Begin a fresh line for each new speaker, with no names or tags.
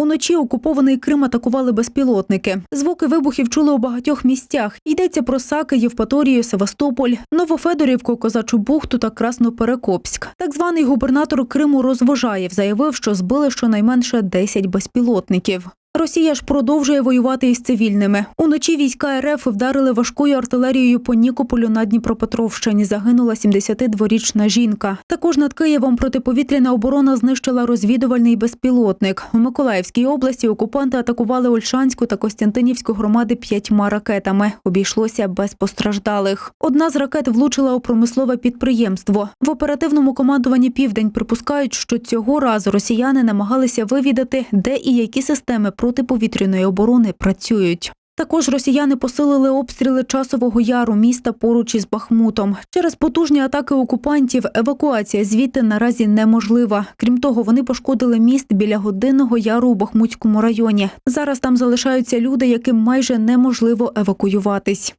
Уночі окупований Крим атакували безпілотники. Звуки вибухів чули у багатьох місцях. Йдеться про Саки, Євпаторію, Севастополь, Новофедорівку, Козачу бухту та Красноперекопськ. Так званий губернатор Криму Розвожаєв заявив, що збили щонайменше 10 безпілотників. Росія ж продовжує воювати із цивільними. Уночі війська РФ вдарили важкою артилерією по Нікополю на Дніпропетровщині. Загинула 72-річна жінка. Також над Києвом протиповітряна оборона знищила розвідувальний безпілотник. У Миколаївській області окупанти атакували Ольшанську та Костянтинівську громади п'ятьма ракетами. Обійшлося без постраждалих. Одна з ракет влучила у промислове підприємство. В оперативному командуванні Південь припускають, що цього разу росіяни намагалися вивідати, де і які системи протиповітряної оборони працюють. Також росіяни посилили обстріли часового яру міста поруч із Бахмутом. Через потужні атаки окупантів евакуація звідти наразі неможлива. Крім того, вони пошкодили міст біля годинного яру у Бахмутському районі. Зараз там залишаються люди, яким майже неможливо евакуюватись.